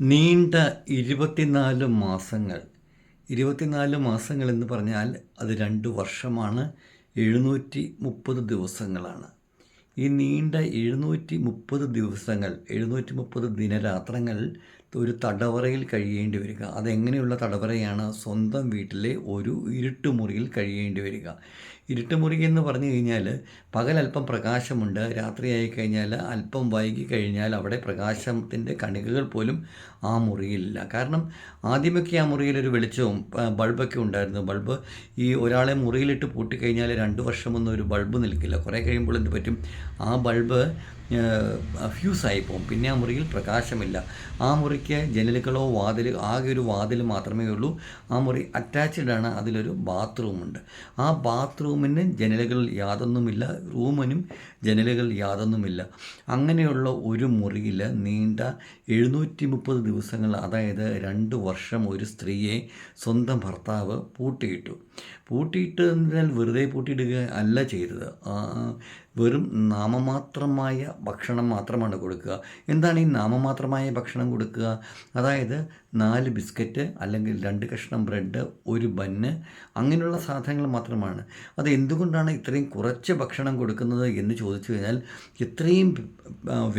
നീണ്ട ഇരുപത്തിനാല് മാസങ്ങൾ. ഇരുപത്തിനാല് മാസങ്ങൾ എന്ന് പറഞ്ഞാൽ അത് രണ്ട് വർഷമാണ്. എഴുന്നൂറ്റി മുപ്പത് ദിവസങ്ങളാണ്. ഈ നീണ്ട എഴുന്നൂറ്റി മുപ്പത് ദിവസങ്ങൾ എഴുന്നൂറ്റി മുപ്പത് ദിനരാത്രങ്ങൾ ഒരു തടവറയിൽ കഴിയേണ്ടി വരിക. അതെങ്ങനെയുള്ള തടവറയാണ്? സ്വന്തം വീട്ടിലെ ഒരു ഇരുട്ടുമുറിയിൽ കഴിയേണ്ടി വരിക. ഇരുട്ടുമുറി എന്ന് പറഞ്ഞു കഴിഞ്ഞാൽ പകൽ അല്പം പ്രകാശമുണ്ട്. രാത്രിയായി കഴിഞ്ഞാൽ അല്പം വൈകി കഴിഞ്ഞാൽ അവിടെ പ്രകാശത്തിന്റെ കണികകൾ പോലും ആ മുറിയിലില്ല. കാരണം ആദ്യമൊക്കെ ആ മുറിയിൽ ഒരു വെളിച്ചവും ബൾബൊക്കെ ഉണ്ടായിരുന്നു. ബൾബ് ഈ ഒരാളെ മുറിയിലിട്ട് പൂട്ടിക്കഴിഞ്ഞാൽ രണ്ട് വർഷമൊന്നും ഒരു ബൾബ് നിൽക്കില്ല. കുറേ കഴിയുമ്പോൾ എന്ത് പറ്റും? ആ ബൾബ് ഫ്യൂസായി പോകും. പിന്നെ ആ മുറിയിൽ പ്രകാശമില്ല. ആ മുറിക്ക് ജനലുകളോ വാതിൽ ആകെ ഒരു വാതിൽ മാത്രമേ ഉള്ളൂ. ആ മുറി അറ്റാച്ച്ഡ് ആണ്. അതിലൊരു ബാത്റൂമുണ്ട്. ആ ബാത്റൂമിന് ജനലുകൾ യാതൊന്നുമില്ല. റൂമിനും ജനലുകൾ യാതൊന്നുമില്ല. അങ്ങനെയുള്ള ഒരു മുറിയിൽ നീണ്ട എഴുന്നൂറ്റി മുപ്പത് ദിവസങ്ങൾ അതായത് രണ്ട് വർഷം ഒരു സ്ത്രീയെ സ്വന്തം ഭർത്താവ് പൂട്ടിയിട്ടു. പൂട്ടിയിട്ട് എന്നാൽ വെറുതെ പൂട്ടിയിടുക അല്ല ചെയ്തത്. വെറും നാമമാത്രമായ ഭക്ഷണം മാത്രമാണ് കൊടുക്കുക. എന്താണ് ഈ നാമമാത്രമായ ഭക്ഷണം കൊടുക്കുക? അതായത് നാല് ബിസ്ക്കറ്റ് അല്ലെങ്കിൽ രണ്ട് കഷ്ണം ബ്രെഡ് ഒരു ബന്ന് അങ്ങനെയുള്ള സാധനങ്ങൾ മാത്രമാണ്. അത് എന്തുകൊണ്ടാണ് ഇത്രയും കുറച്ച് ഭക്ഷണം കൊടുക്കുന്നത് എന്ന് ചോദിച്ചു കഴിഞ്ഞാൽ ഇത്രയും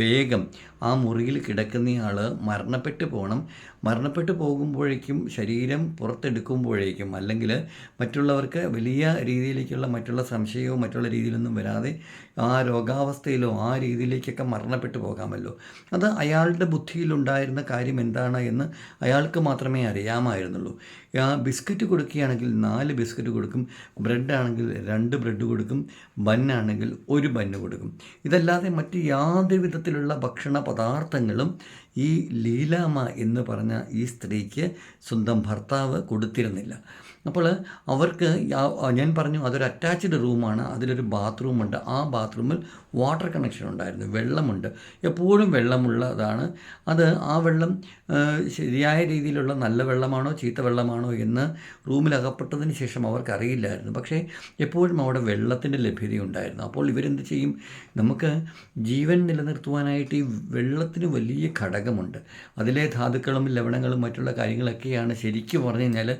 വേഗം ആ മുറിയിൽ കിടക്കുന്നയാൾ മരണപ്പെട്ടു പോകണം മരണപ്പെട്ടു പോകുമ്പോഴേക്കും ശരീരം പുറത്തെടുക്കുമ്പോഴേക്കും അല്ലെങ്കിൽ മറ്റുള്ളവർക്ക് വലിയ രീതിയിലേക്കുള്ള മറ്റുള്ള സംശയവും മറ്റുള്ള രീതിയിലൊന്നും വരാതെ ആ രോഗാവസ്ഥയിലോ ആ രീതിയിലേക്കൊക്കെ മരണപ്പെട്ടു പോകാമല്ലോ. അത് അയാളുടെ ബുദ്ധിയിലുണ്ടായിരുന്ന കാര്യം എന്താണ് എന്ന് അയാൾക്ക് മാത്രമേ അറിയാമായിരുന്നുള്ളൂ. ആ ബിസ്ക്കറ്റ് കൊടുക്കുകയാണെങ്കിൽ നാല് ബിസ്ക്കറ്റ് കൊടുക്കും ബ്രെഡ് ആണെങ്കിൽ രണ്ട് ബ്രെഡ് കൊടുക്കും ബന്നാണെങ്കിൽ ഒരു ബന്ന് കൊടുക്കും. ഇതല്ലാതെ മറ്റ് യാതൊരു വിധത്തിലുള്ള ഭക്ഷണ പദാർത്ഥങ്ങളും ഈ ലീലാമ എന്ന് പറഞ്ഞ ഈ സ്ത്രീക്ക് സ്വന്തം ഭർത്താവ് കൊടുത്തിരുന്നില്ല. അപ്പോൾ അവർക്ക് ഞാൻ പറഞ്ഞു അതൊരു അറ്റാച്ച്ഡ് റൂമാണ് അതിലൊരു ബാത്റൂമുണ്ട് ആ ബാത്റൂമിൽ വാട്ടർ കണക്ഷൻ ഉണ്ടായിരുന്നു വെള്ളമുണ്ട്. എപ്പോഴും വെള്ളമുള്ളതാണ്. അത് ആ വെള്ളം ശരിയായ രീതിയിലുള്ള നല്ല വെള്ളമാണോ ചീത്ത വെള്ളമാണോ എന്ന് റൂമിൽ അകപ്പെട്ടതിന് ശേഷം അവർക്കറിയില്ലായിരുന്നു. പക്ഷേ എപ്പോഴും അവിടെ വെള്ളത്തിന്റെ ലഭ്യതയുണ്ടായിരുന്നു അപ്പോൾ ഇവരെന്ത് ചെയ്യും? നമുക്ക് ജീവൻ നിലനിർത്തുവാനായിട്ട് ഈ വെള്ളത്തിന് വലിയ ഘടകമുണ്ട്. അതിലെ ധാതുക്കളും ലവണങ്ങളും മറ്റുള്ള കാര്യങ്ങളൊക്കെയാണ് ശരിക്കും പറഞ്ഞു കഴിഞ്ഞാൽ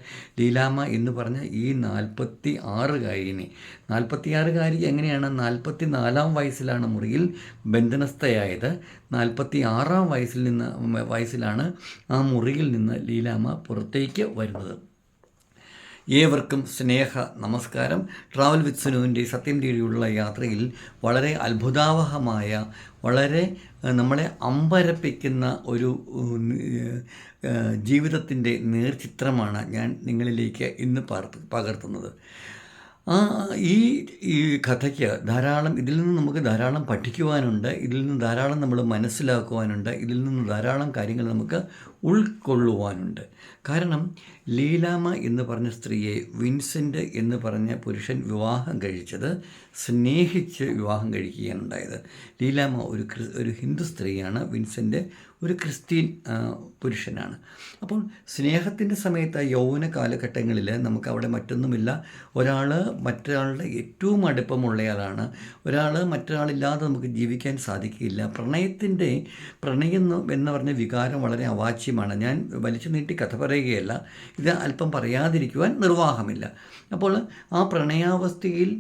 ലീലാമ്മ എന്ന് പറഞ്ഞ ഈ നാൽപ്പത്തി ആറുകാരിനെ നാൽപ്പത്തിയാറുകാരി എങ്ങനെയാണ്? നാൽപ്പത്തി നാലാം വയസ്സിലാണ് മുറിയിൽ ബന്ധനസ്ഥയായത്. നാൽപ്പത്തി ആറാം വയസ്സിൽ നിന്ന് വയസ്സിലാണ് ആ മുറിയിൽ നിന്ന് ലീലാമ്മ പുറത്തേക്ക് വരുന്നത്. ഏവർക്കും സ്നേഹ നമസ്കാരം. ട്രാവൽ വിത്ത് സുനുവിന്റെ സത്യം തേടിയുള്ള യാത്രയിൽ വളരെ അത്ഭുതാവഹമായ വളരെ നമ്മളെ അമ്പരപ്പിക്കുന്ന ഒരു ജീവിതത്തിന്റെ നേർചിത്രമാണ് ഞാൻ നിങ്ങളിലേക്ക് ഇന്ന് പകർത്ത് പകർത്തുന്നത്. ആ ഈ ഈ കഥയ്ക്ക് ധാരാളം ഇതിൽ നിന്ന് നമുക്ക് ധാരാളം പഠിക്കുവാനുണ്ട് ഇതിൽ നിന്ന് ധാരാളം നമ്മൾ മനസ്സിലാക്കുവാനുണ്ട് ഇതിൽ നിന്ന് ധാരാളം കാര്യങ്ങൾ നമുക്ക് ഉൾക്കൊള്ളുവാനുണ്ട്. കാരണം ലീലാമ എന്ന് പറഞ്ഞ സ്ത്രീയെ വിൻസെന്റ് എന്ന് പറഞ്ഞ പുരുഷൻ വിവാഹം കഴിച്ചത് സ്നേഹിച്ച് വിവാഹം കഴിക്കുകയാണ് ഉണ്ടായത് ലീലാമ ഒരു ക്രി ഒരു ഹിന്ദു സ്ത്രീയാണ് വിൻസെന്റ് ഒരു ക്രിസ്ത്യൻ പുരുഷനാണ്. അപ്പോൾ സ്നേഹത്തിന്റെ സമയത്ത് യൗവന കാലഘട്ടങ്ങളിൽ നമുക്ക് അവിടെ മറ്റൊന്നുമില്ല. ഒരാൾ മറ്റൊരാളുടെ ഏറ്റവും അടുപ്പമുള്ളയാളാണ്. ഒരാൾ മറ്റൊരാളില്ലാതെ നമുക്ക് ജീവിക്കാൻ സാധിക്കില്ല പ്രണയത്തിന്റെ പ്രണയം എന്ന് പറഞ്ഞ വികാരം വളരെ അവാച്യമാണ് ഞാൻ വലിച്ചു നീട്ടി കഥ പറയുകയല്ല ഇത് അല്പം പറയാതിരിക്കുവാൻ നിർവാഹമില്ല. അപ്പോൾ ആ പ്രണയാവസ്ഥയിൽ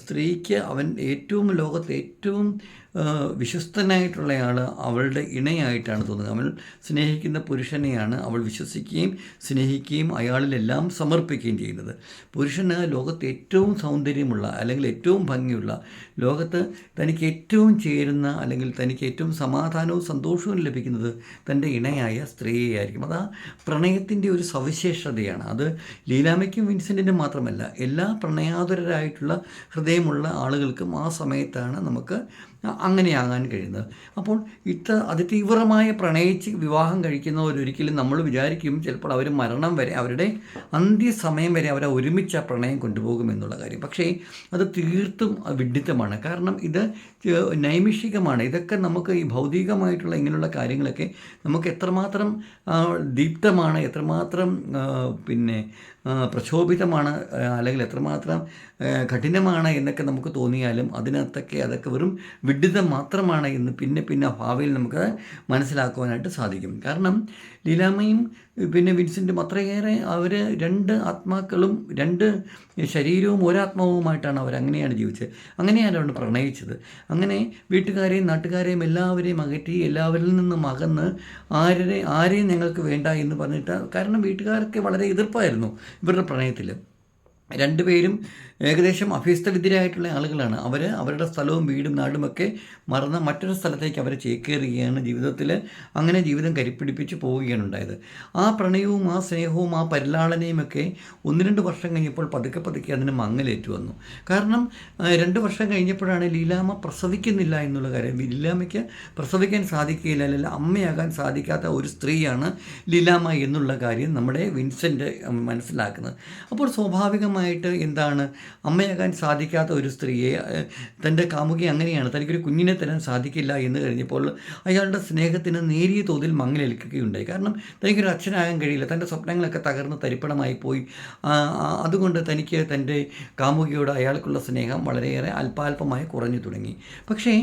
സ്ത്രീക്ക് അവൻ ഏറ്റവും ലോകത്ത് ഏറ്റവും ആ, വിശ്വസ്തനായിട്ടുള്ളയാൾ അവളുടെ ഇണയായിട്ടാണ് തോന്നുന്നത്. അവൾ സ്നേഹിക്കുന്ന പുരുഷനെയാണ് അവൾ വിശ്വസിക്കുകയും സ്നേഹിക്കുകയും അയാളിലെല്ലാം സമർപ്പിക്കുകയും ചെയ്യുന്നത്. പുരുഷന് ലോകത്ത് ഏറ്റവും സൗന്ദര്യമുള്ള അല്ലെങ്കിൽ ഏറ്റവും ഭംഗിയുള്ള ലോകത്ത് തനിക്ക് ഏറ്റവും ചേരുന്ന അല്ലെങ്കിൽ തനിക്ക് ഏറ്റവും സമാധാനവും സന്തോഷവും ലഭിക്കുന്നത് തന്റെ ഇണയായ സ്ത്രീയായിരിക്കും അത് ആ പ്രണയത്തിന്റെ ഒരു സവിശേഷതയാണ്. അത് ലീലാമയ്ക്കും വിൻസെന്റിനും മാത്രമല്ല എല്ലാ പ്രണയാതുരരായിട്ടുള്ള ഹൃദയമുള്ള ആളുകൾക്കും ആ സമയത്താണ് നമുക്ക് അങ്ങനെയാകാൻ കഴിയുന്നത്. അപ്പോൾ ഇത്ര അതിതീവ്രമായ പ്രണയിച്ച് വിവാഹം കഴിക്കുന്നവരൊരിക്കലും നമ്മൾ വിചാരിക്കും ചിലപ്പോൾ അവർ മരണം വരെ അവരുടെ അന്ത്യസമയം വരെ അവരെ ഒരുമിച്ച് ആ പ്രണയം കൊണ്ടുപോകുമെന്നുള്ള കാര്യം. പക്ഷേ അത് തീർത്തും വിഡിത്തമാണ് കാരണം ഇത് നൈമിഷികമാണ്. ഇതൊക്കെ നമുക്ക് ഈ ഭൗതികമായിട്ടുള്ള ഇങ്ങനെയുള്ള കാര്യങ്ങളൊക്കെ നമുക്ക് എത്രമാത്രം ദീപ്തമാണ് എത്രമാത്രം പിന്നെ പ്രക്ഷോഭിതമാണ് അല്ലെങ്കിൽ എത്രമാത്രം കഠിനമാണ് എന്നൊക്കെ നമുക്ക് തോന്നിയാലും അതിനകത്തൊക്കെ അതൊക്കെ വെറും വിഡിതം മാത്രമാണ് എന്ന് പിന്നെ പിന്നെ ഭാവിയിൽ നമുക്ക് മനസ്സിലാക്കുവാനായിട്ട് സാധിക്കും. കാരണം ലീലാമ്മയും പിന്നെ വിൻസെന്റും അത്രയേറെ അവർ രണ്ട് ആത്മാക്കളും രണ്ട് ശരീരവും ഒരാത്മാവുമായിട്ടാണ് അവർ അങ്ങനെയാണ് ജീവിച്ചത്. അങ്ങനെയാണ് അവർ പ്രണയിച്ചത്. അങ്ങനെ വീട്ടുകാരെയും നാട്ടുകാരെയും എല്ലാവരെയും അകറ്റി എല്ലാവരിൽ നിന്നും അകന്ന് ആരെ ആരെയും ഞങ്ങൾക്ക് വേണ്ട എന്ന് പറഞ്ഞിട്ട് കാരണം വീട്ടുകാരൊക്കെ വളരെ എതിർപ്പായിരുന്നു ഇവരുടെ പ്രണയത്തിൽ രണ്ടുപേരും ഏകദേശം അഭ്യസ്തവിദ്യരായിട്ടുള്ള ആളുകളാണ്. അവർ അവരുടെ സ്ഥലവും വീടും നാടുമൊക്കെ മറന്ന് മറ്റൊരു സ്ഥലത്തേക്ക് അവർ ചേക്കേറുകയാണ് ജീവിതത്തിൽ അങ്ങനെ ജീവിതം കരിപ്പിടിപ്പിച്ച് പോവുകയാണ് ഉണ്ടായത്. ആ പ്രണയവും ആ സ്നേഹവും ആ പരിലാളനയും ഒക്കെ ഒന്ന് രണ്ട് വർഷം കഴിഞ്ഞപ്പോൾ പതുക്കെ പതുക്കെ അതിന് മങ്ങലേറ്റു വന്നു. കാരണം രണ്ട് വർഷം കഴിഞ്ഞപ്പോഴാണ് ലീലാമ്മ പ്രസവിക്കുന്നില്ല എന്നുള്ള കാര്യം. ലീലാമ്മയ്ക്ക് പ്രസവിക്കാൻ സാധിക്കുകയില്ല. അല്ലെങ്കിൽ അമ്മയാകാൻ സാധിക്കാത്ത ഒരു സ്ത്രീയാണ് ലീലാമ്മ എന്നുള്ള കാര്യം നമ്മുടെ വിൻസെന്റ് മനസ്സിലാക്കുന്നത്. അപ്പോൾ സ്വാഭാവികമായിട്ട് എന്താണ്? അമ്മയാകാൻ സാധിക്കാത്ത ഒരു സ്ത്രീയെ തന്റെ കാമുകി അങ്ങനെയാണ്. തനിക്കൊരു കുഞ്ഞിനെ തരാൻ സാധിക്കില്ല എന്ന് കഴിഞ്ഞപ്പോൾ അയാളുടെ സ്നേഹത്തിന് നേരിയ തോതിൽ മങ്ങലേൽക്കുകയുണ്ടായി. കാരണം തനിക്കൊരു അച്ഛനാകാൻ കഴിയില്ല. തന്റെ സ്വപ്നങ്ങളൊക്കെ തകർന്ന് തരിപ്പണമായി പോയി. അതുകൊണ്ട് തനിക്ക് തന്റെ കാമുകിയോട് അയാൾക്കുള്ള സ്നേഹം വളരെയേറെ അല്പാൽപമായി കുറഞ്ഞു തുടങ്ങി. പക്ഷേ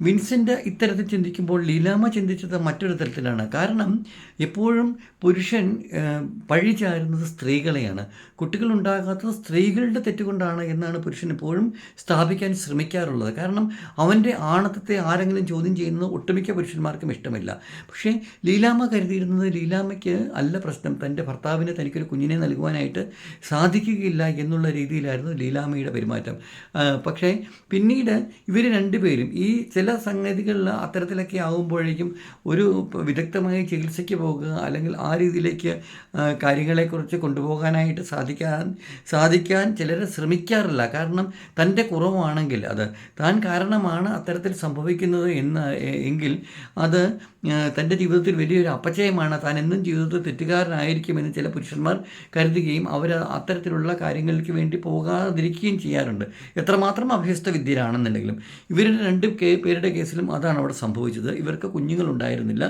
വിൻസെന്റ് ഇത്തരത്തിൽ ചിന്തിക്കുമ്പോൾ ലീലാമ ചിന്തിച്ചത് മറ്റൊരു തരത്തിലാണ്. കാരണം എപ്പോഴും പുരുഷൻ പഴിചാരുന്നത് പഴി ചാരുന്നത് സ്ത്രീകളെയാണ്. കുട്ടികളുണ്ടാകാത്തത് സ്ത്രീകളുടെ തെറ്റുകൊണ്ടാണ് എന്നാണ് പുരുഷൻ എപ്പോഴും സ്ഥാപിക്കാൻ ശ്രമിക്കാറുള്ളത്? കാരണം അവന്റെ ആണത്തത്തെ ആരെങ്കിലും ചോദ്യം ചെയ്യുന്നത് ഒട്ടുമിക്ക പുരുഷന്മാർക്കും ഇഷ്ടമില്ല. പക്ഷേ ലീലാമ്മ കരുതിയിരുന്നത് ലീലാമ്മയ്ക്ക് അല്ല പ്രശ്നം. തന്റെ ഭർത്താവിന് തനിക്കൊരു കുഞ്ഞിനെ നൽകുവാനായിട്ട് സാധിക്കുകയില്ല എന്നുള്ള രീതിയിലായിരുന്നു ലീലാമ്മയുടെ പെരുമാറ്റം. പക്ഷേ പിന്നീട് ഇവർ രണ്ടുപേരും ഈ ചില സംഗതികളിൽ അത്തരത്തിലൊക്കെ ആകുമ്പോഴേക്കും ഒരു വിദഗ്ധമായ ചികിത്സയ്ക്ക് പോകുക അല്ലെങ്കിൽ ആ രീതിയിലേക്ക് കാര്യങ്ങളെക്കുറിച്ച് കൊണ്ടുപോകാനായിട്ട് സാധിക്കാൻ സാധിക്കാൻ ചിലർ ശ്രമിക്കാറില്ല. കാരണം തന്റെ കുറവാണെങ്കിൽ അത് താൻ കാരണമാണ് അത്തരത്തിൽ സംഭവിക്കുന്നത് എന്ന് എങ്കിൽ അത് തന്റെ ജീവിതത്തിൽ വലിയൊരു അപചയമാണ്. താൻ എന്നും ജീവിതത്തിൽ തെറ്റുകാരനായിരിക്കുമെന്ന് ചില പുരുഷന്മാർ കരുതുകയും അവർ അത്തരത്തിലുള്ള കാര്യങ്ങൾക്ക് വേണ്ടി പോകാതിരിക്കുകയും ചെയ്യാറുണ്ട്. എത്രമാത്രം അഭ്യസ്ത വിദ്യരാണെന്നുണ്ടെങ്കിലും ഇവരുടെ രണ്ട് പേരുടെ കേസിലും അതാണ് അവിടെ സംഭവിച്ചത്. ഇവർക്ക് കുഞ്ഞുങ്ങളുണ്ടായിരുന്നില്ല.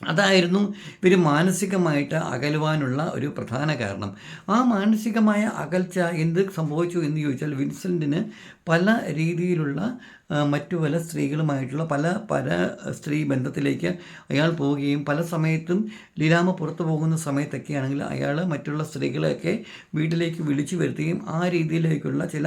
അതായിരുന്നു ഇവർ മാനസികമായിട്ട് അകലുവാനുള്ള ഒരു പ്രധാന കാരണം. ആ മാനസികമായ അകൽച്ച എന്ത് സംഭവിച്ചു എന്ന് ചോദിച്ചാൽ വിൻസെന്റിന് പല രീതിയിലുള്ള മറ്റു പല സ്ത്രീകളുമായിട്ടുള്ള പല പല സ്ത്രീ ബന്ധത്തിലേക്ക് അയാൾ പോവുകയും പല സമയത്തും ലീലാമ പുറത്തു പോകുന്ന സമയത്തൊക്കെ ആണെങ്കിൽ അയാൾ മറ്റുള്ള സ്ത്രീകളെയൊക്കെ വീട്ടിലേക്ക് വിളിച്ചു വരുത്തുകയും ആ രീതിയിലേക്കുള്ള ചില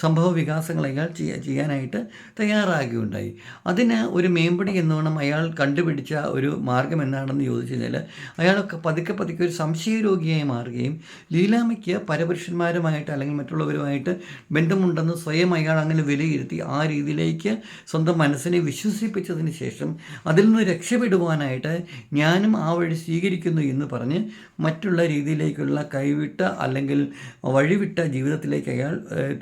സംഭവ വികാസങ്ങൾ അയാൾ ചെയ്യ- ചെയ്യാനായിട്ട് തയ്യാറാകുകയുണ്ടായി. അതിന് ഒരു മേമ്പടി എന്നോണം അയാൾ കണ്ടുപിടിച്ച ഒരു മാർഗം എന്താണെന്ന് ചോദിച്ചു കഴിഞ്ഞാൽ അയാളൊക്കെ പതുക്കെ പതുക്കെ ഒരു സംശയരോഗിയായി മാറുകയും ലീലാമയ്ക്ക് പരപുരുഷന്മാരുമായിട്ട് അല്ലെങ്കിൽ മറ്റുള്ളവരുമായിട്ട് ബന്ധമുണ്ടെന്ന് സ്വയം അയാൾ അങ്ങനെ വിലയിരുത്തി ആ രീതിയിലേക്ക് സ്വന്തം മനസ്സിനെ വിശ്വസിപ്പിച്ചതിന് ശേഷം അതിൽ നിന്ന് രക്ഷപ്പെടുവാനായിട്ട് ഞാനും ആ വഴി സ്വീകരിക്കുന്നു എന്ന് പറഞ്ഞ് മറ്റുള്ള രീതിയിലേക്കുള്ള കൈവിട്ട അല്ലെങ്കിൽ വഴിവിട്ട ജീവിതത്തിലേക്ക് അയാൾ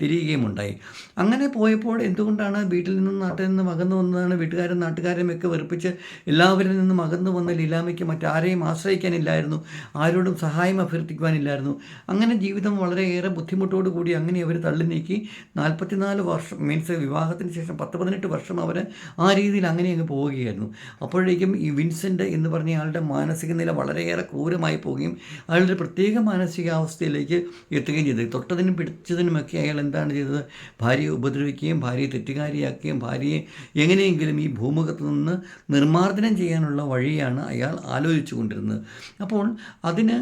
തിരിയുകയും ഉണ്ടായി അങ്ങനെ പോയപ്പോൾ എന്തുകൊണ്ടാണ് വീട്ടിൽ നിന്നും നാട്ടിൽ നിന്നും അകന്നു വന്നതാണ്? വീട്ടുകാരും നാട്ടുകാരും ഒക്കെ വെറുപ്പിച്ച് എല്ലാവരിൽ നിന്നും അകന്നു വന്ന ലീലാമയ്ക്ക് മറ്റാരെയും ആശ്രയിക്കാനില്ലായിരുന്നു. ആരോടും സഹായം അഭ്യർത്ഥിക്കുവാനില്ലായിരുന്നു. അങ്ങനെ ജീവിതം വളരെയേറെ ബുദ്ധിമുട്ടോടു കൂടി അങ്ങനെ അവർ തള്ളി നീക്കി നാൽപ്പത്തിനാല് വർഷം മീൻസ് വിവാഹത്തിന് ശേഷം പത്ത് പതിനെട്ട് വർഷം അവർ ആ രീതിയിൽ അങ്ങനെ അങ്ങ് പോവുകയായിരുന്നു. അപ്പോഴേക്കും ഈ വിൻസെന്റ് എന്ന് പറഞ്ഞ ആളുടെ മാനസിക നില വളരെയേറെ ക്രൂരമായി പോവുകയും അയാളുടെ പ്രത്യേക മാനസികാവസ്ഥയിലേക്ക് എത്തുകയും ചെയ്തു. തൊട്ടതിനും പിടിച്ചതിനുമൊക്കെ അയാൾ എന്താണ് ചെയ്തത്? ഭാര്യയെ ഉപദ്രവിക്കുകയും ഭാര്യയെ തെറ്റുകാരിയാക്കുകയും ഭാര്യയെ എങ്ങനെയെങ്കിലും ഈ ഭൂമുഖത്ത് നിന്ന് നിർമ്മാർജനം ചെയ്യാനുള്ള വഴിയാണ് അയാൾ ആലോചിച്ചു കൊണ്ടിരുന്നത് അപ്പോൾ അതിന്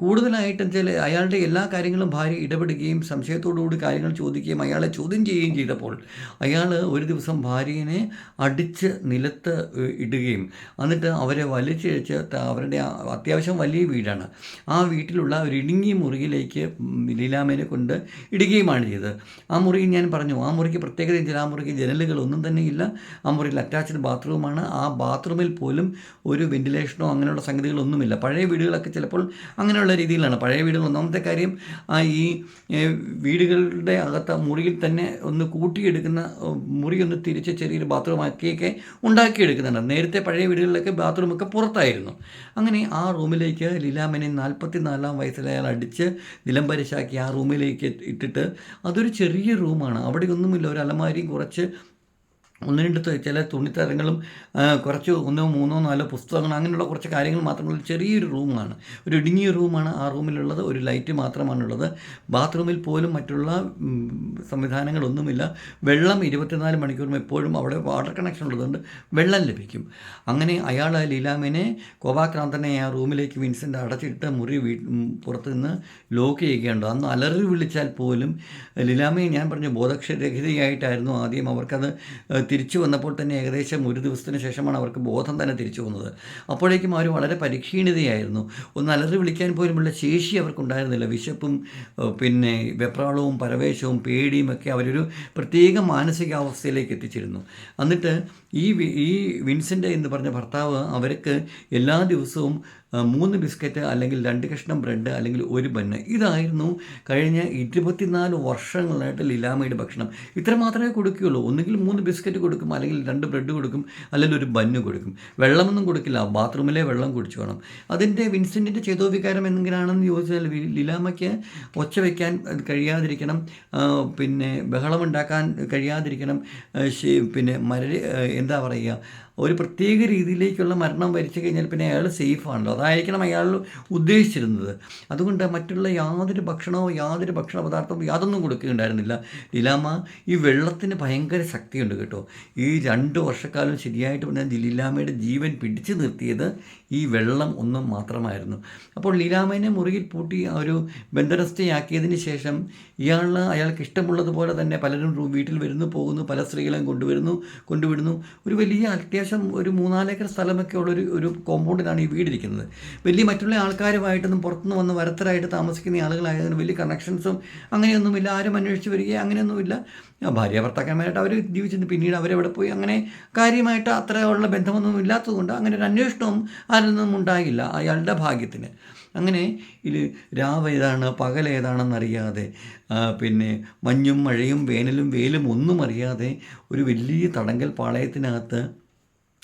കൂടുതലായിട്ടും ചില അയാളുടെ എല്ലാ കാര്യങ്ങളും ഭാര്യ ഇടപെടുകയും സംശയത്തോടുകൂടി കാര്യങ്ങൾ ചോദിക്കുകയും അയാളെ ചോദ്യം ചെയ്യുകയും ചെയ്തപ്പോൾ അയാൾ ഒരു ദിവസം ഭാര്യനെ അടിച്ച് നിലത്ത് ഇടുകയും എന്നിട്ട് അവരെ വലിച്ചിഴച്ച് അവരുടെ അത്യാവശ്യം വലിയ വീടാണ്. ആ വീട്ടിലുള്ള ഒരു ഇടുങ്ങിയ മുറിയിലേക്ക് ലീലാമേനെ കൊണ്ട് ഇടുകയുമാണ് ചെയ്തത്. ആ മുറി ഞാൻ പറഞ്ഞു ആ മുറിക്ക് പ്രത്യേകത എന്ന് ആ മുറിക്ക് ജനലുകളൊന്നും തന്നെ ഇല്ല. ആ മുറിയിൽ അറ്റാച്ച്ഡ് ബാത്റൂമാണ്. ആ ബാത്റൂമിൽ പോലും ഒരു വെന്റിലേഷനോ അങ്ങനെയുള്ള സംഗതികളൊന്നുമില്ല. പഴയ വീടുകളൊക്കെ ചിലപ്പോൾ അങ്ങനെയുള്ള രീതിയിലാണ്. പഴയ വീടുകൾ ഒന്നാമത്തെ കാര്യം ഈ വീടുകളുടെ അകത്ത് മുറിയിൽ തന്നെ ഒന്ന് കൂട്ടിയെടുക്കുന്ന ഏഹ്, മുറി ഒന്ന് തിരിച്ച് ചെറിയൊരു ബാത്റൂം ആക്കിയൊക്കെ ഉണ്ടാക്കിയെടുക്കുന്നുണ്ട്. നേരത്തെ പഴയ വീടുകളിലൊക്കെ ബാത്റൂമൊക്കെ പുറത്തായിരുന്നു. അങ്ങനെ ആ റൂമിലേക്ക് ലീലാമനെ നാൽപ്പത്തി നാലാം വയസ്സിൽ അടിച്ച് നിലംപരിശാക്കി ആ റൂമിലേക്ക് ഇട്ടിട്ട് അതൊരു ചെറിയ റൂമാണ്. അവിടെ ഒന്നുമില്ല ഒരു അലമാരിയും കുറച്ച് ഒന്ന് രണ്ട് ചില തുണിത്തരങ്ങളും കുറച്ച് ഒന്നോ മൂന്നോ നാലോ പുസ്തകങ്ങൾ അങ്ങനെയുള്ള കുറച്ച് കാര്യങ്ങൾ മാത്രമുള്ള ചെറിയൊരു റൂമാണ്. ഒരു ഇടുങ്ങിയ റൂമാണ് ആ റൂമിലുള്ളത്. ഒരു ലൈറ്റ് മാത്രമാണുള്ളത്. ബാത്റൂമിൽ പോലും മറ്റുള്ള സംവിധാനങ്ങളൊന്നുമില്ല. വെള്ളം ഇരുപത്തിനാല് മണിക്കൂറും എപ്പോഴും അവിടെ വാട്ടർ കണക്ഷൻ ഉള്ളതുകൊണ്ട് വെള്ളം ലഭിക്കും. അങ്ങനെ അയാൾ ലീലാമിനെ കോപാക്രാന്തനെ ആ റൂമിലേക്ക് വിൻസെന്റ് അടച്ചിട്ട് മുറി വീ പുറത്ത് നിന്ന് ലോക്ക് ചെയ്യുകയുണ്ട് അന്ന് അലറി വിളിച്ചാൽ പോലും ലീലാമയെ ഞാൻ പറഞ്ഞു ബോധക്ഷരഹിതയായിട്ടായിരുന്നു ആദ്യം അവർക്കത് തിരിച്ചു വന്നപ്പോൾ തന്നെ ഏകദേശം ഒരു ദിവസത്തിന് ശേഷമാണ് അവർക്ക് ബോധം തന്നെ തിരിച്ചു വന്നത്. അപ്പോഴേക്കും അവർ വളരെ പരിക്ഷീണിതയായിരുന്നു. ഒന്ന് അലറി വിളിക്കാൻ പോലുമുള്ള ശേഷി അവർക്കുണ്ടായിരുന്നില്ല. വിശപ്പും പിന്നെ വെപ്രാളവും പരവേശവും പേടിയും ഒക്കെ അവരൊരു പ്രത്യേക മാനസികാവസ്ഥയിലേക്ക് എത്തിച്ചിരുന്നു. എന്നിട്ട് ഈ ഈ വിൻസെന്റ് എന്ന് പറഞ്ഞ ഭർത്താവ് അവർക്ക് എല്ലാ ദിവസവും മൂന്ന് ബിസ്ക്കറ്റ് അല്ലെങ്കിൽ രണ്ട് കഷ്ണം ബ്രെഡ് അല്ലെങ്കിൽ ഒരു ബന്ന്. ഇതായിരുന്നു കഴിഞ്ഞ ഇരുപത്തിനാല് വർഷങ്ങളായിട്ട് ലീലാമയുടെ ഭക്ഷണം. ഇത്ര മാത്രമേ കൊടുക്കുകയുള്ളൂ. ഒന്നുകിൽ മൂന്ന് ബിസ്ക്കറ്റ് കൊടുക്കും അല്ലെങ്കിൽ രണ്ട് ബ്രെഡ് കൊടുക്കും അല്ലെങ്കിൽ ഒരു ബന്ന് കൊടുക്കും. വെള്ളമൊന്നും കൊടുക്കില്ല. ബാത്റൂമിലെ വെള്ളം കുടിച്ചു വേണം. അതിന്റെ വിൻസെന്റിന്റെ ചേതോ വികാരം എന്തെങ്കിലാണെന്ന് ചോദിച്ചാൽ ലീലാമ്മയ്ക്ക് ഒച്ച വയ്ക്കാൻ കഴിയാതിരിക്കണം. പിന്നെ ബഹളമുണ്ടാക്കാൻ കഴിയാതിരിക്കണം. പിന്നെ മര എന്താ പറയുക? ഒരു പ്രത്യേക രീതിയിലേക്കുള്ള മരണം വരിച്ചു കഴിഞ്ഞാൽ പിന്നെ അയാൾ സേഫാണല്ലോ അതായിരിക്കണം അയാൾ ഉദ്ദേശിച്ചിരുന്നത്. അതുകൊണ്ട് മറ്റുള്ള യാതൊരു ഭക്ഷണവും യാതൊരു ഭക്ഷണ പദാർത്ഥവും യാതൊന്നും കൊടുക്കുകയുണ്ടായിരുന്നില്ല ലീലാമ്മ ഈ വെള്ളത്തിന് ഭയങ്കര ശക്തിയുണ്ട് കേട്ടോ. ഈ രണ്ട് വർഷക്കാലം ശരിയായിട്ട് പറഞ്ഞാൽ ലീലാമ്മയുടെ ജീവൻ പിടിച്ചു നിർത്തിയത് ഈ വെള്ളം ഒന്നും മാത്രമായിരുന്നു. അപ്പോൾ ലീലാമ്മേനെ മുറിയിൽ പൂട്ടി ഒരു ബന്ധനസ്ഥയാക്കിയതിന് ശേഷം ഇയാൾ അയാൾക്ക് ഇഷ്ടമുള്ളതുപോലെ തന്നെ പലരും വീട്ടിൽ വരുന്നു പോകുന്നു പല സ്ത്രീകളെയും കൊണ്ടുവരുന്നു കൊണ്ടുവിടുന്നു. ഒരു വലിയ അത്യാവശ്യം ഒരു മൂന്നാലേക്കർ സ്ഥലമൊക്കെ ഉള്ളൊരു ഒരു കോമ്പൗണ്ടിലാണ് ഈ വീടിരിക്കുന്നത്. വലിയ മറ്റുള്ള ആൾക്കാരുമായിട്ടൊന്നും പുറത്തുനിന്ന് വന്ന് വരത്തരായിട്ട് താമസിക്കുന്ന ആളുകളായതിന് വലിയ കണക്ഷൻസും അങ്ങനെയൊന്നുമില്ല. ആരും അന്വേഷിച്ച് വരികയോ അങ്ങനെയൊന്നുമില്ല. ഭാര്യ ഭർത്താക്കന്മാരായിട്ട് അവർ ജീവിച്ചിരുന്നു. പിന്നീട് അവരെവിടെ പോയി? അങ്ങനെ കാര്യമായിട്ട് അത്ര ഉള്ള ബന്ധമൊന്നും ഇല്ലാത്തതുകൊണ്ട് അങ്ങനെ ഒരു അന്വേഷണവും ആരിൽ നിന്നും ഉണ്ടായില്ല. അയാളുടെ ഭാഗ്യത്തിന്. അങ്ങനെ ഇതിൽ രാവ് ഏതാണ് പകൽ ഏതാണെന്നറിയാതെ ആ, പിന്നെ മഞ്ഞും മഴയും വേനലും വെയിലും ഒന്നും അറിയാതെ ഒരു വലിയ തടങ്കൽ പാളയത്തിനകത്ത്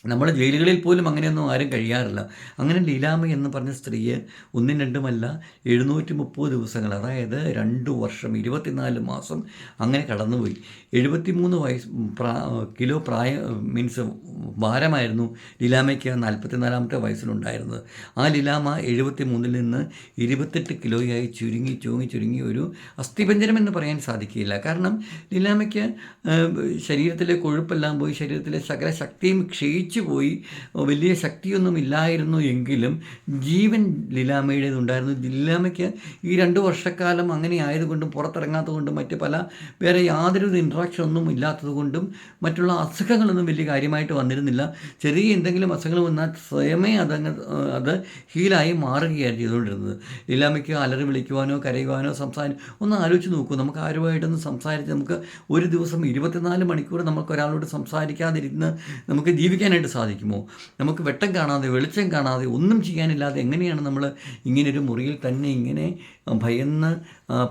നമ്മുടെ ജയിലുകളിൽ പോലും അങ്ങനെയൊന്നും ആരും കഴിയാറില്ല. അങ്ങനെ ലീലാമ എന്ന് പറഞ്ഞ സ്ത്രീയെ ഒന്നും രണ്ടുമല്ല എഴുന്നൂറ്റി മുപ്പത് ദിവസങ്ങൾ അതായത് രണ്ട് വർഷം ഇരുപത്തിനാല് മാസം അങ്ങനെ കടന്നുപോയി. എഴുപത്തിമൂന്ന് വയസ്സ് പ്രാ കിലോ പ്രായ മീൻസ് ഭാരമായിരുന്നു ലീലാമയ്ക്ക് നാൽപ്പത്തിനാലാമത്തെ വയസ്സിലുണ്ടായിരുന്നത്. ആ ലീലാമ എഴുപത്തി മൂന്നിൽ നിന്ന് ഇരുപത്തെട്ട് കിലോയായി ചുരുങ്ങി ചുങ്ങി ചുരുങ്ങി ഒരു അസ്ഥിപഞ്ജരം എന്ന് പറയാൻ സാധിക്കില്ല കാരണം ലീലാമയ്ക്ക് ശരീരത്തിലെ കൊഴുപ്പെല്ലാം പോയി ശരീരത്തിലെ സകല ശക്തിയും ക്ഷയിച്ചു പോയി വലിയ ശക്തിയൊന്നും ഇല്ലായിരുന്നു എങ്കിലും ജീവൻ ലീലാമ്മയുടേതുണ്ടായിരുന്നു ലീലാമ്മയ്ക്ക് ഈ രണ്ട് വർഷക്കാലം അങ്ങനെ ആയതുകൊണ്ടും പുറത്തിറങ്ങാത്തതുകൊണ്ടും മറ്റ് പല വേറെ യാതൊരു ഇൻട്രാക്ഷൻ ഒന്നും ഇല്ലാത്തതുകൊണ്ടും മറ്റുള്ള അസുഖങ്ങളൊന്നും വലിയ കാര്യമായിട്ട് വന്നിരുന്നില്ല. ചെറിയ എന്തെങ്കിലും അസുഖങ്ങൾ വന്നാൽ സ്വയമേ അതങ്ങ് അത് ഹീലായി മാറുകയാണ് ചെയ്തുകൊണ്ടിരുന്നത്. ലീലാമ്മയ്ക്ക് അലറി വിളിക്കുവാനോ കരയുവാനോ സംസാരം ഒന്ന് ആലോചിച്ച് നോക്കൂ. നമുക്ക് ആരുമായിട്ടൊന്ന് സംസാരിച്ച് നമുക്ക് ഒരു ദിവസം ഇരുപത്തിനാല് മണിക്കൂർ നമുക്ക് ഒരാളോട് സംസാരിക്കാതിരുന്ന് നമുക്ക് ജീവിക്കാനായിട്ട് സാധിക്കുമോ? നമുക്ക് വെട്ടം കാണാതെ വെളിച്ചം കാണാതെ ഒന്നും ചെയ്യാനില്ലാതെ എങ്ങനെയാണ് നമ്മൾ ഇങ്ങനൊരു മുറിയിൽ തന്നെ ഇങ്ങനെ ഭയന്ന്